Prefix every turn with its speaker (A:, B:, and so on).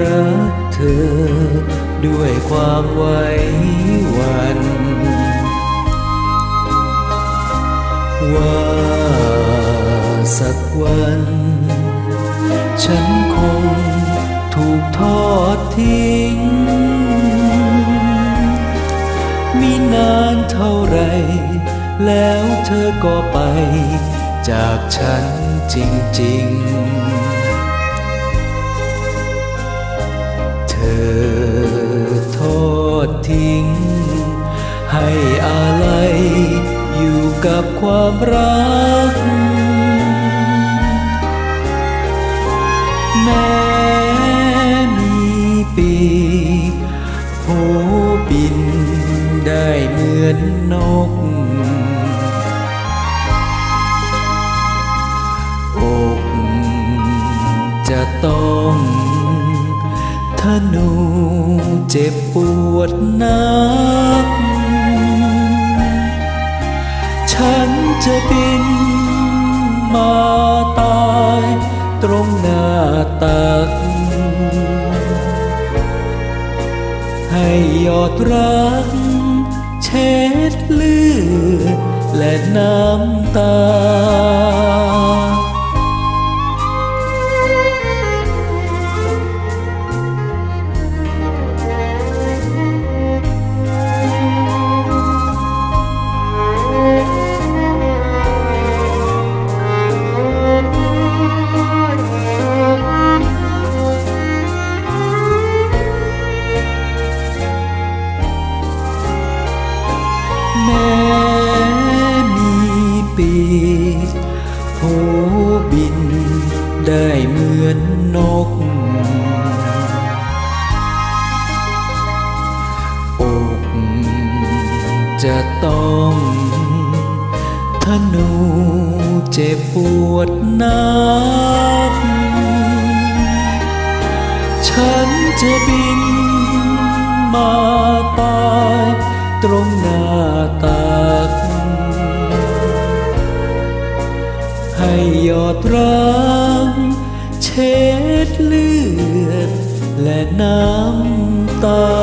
A: รักเธอ ด้วยความไว้วันว่าสักวัน ฉันคงถูกทอดทิ้ง มีนานเท่าไร แล้วเธอก็ไป จากฉันจริงๆ อทอดทิ้ง ให้อะไรอยู่กับความรัก แม้มีปีกโหบินได้เหมือนนก อกจะต้อง ทนูเจ็บปวดนัก ฉันจะบินมาตายตรงหน้าตัก ให้ยอดรัก เช็ดเลือดและน้ำตา แม้มีปีกโหบินได้เหมือนนก อกจะต้องทนูเจ็บปวดนัก ฉันจะบินมาตาย ตรงหน้าตักให้ยอดรังเช็ดเลือดและน้ำตา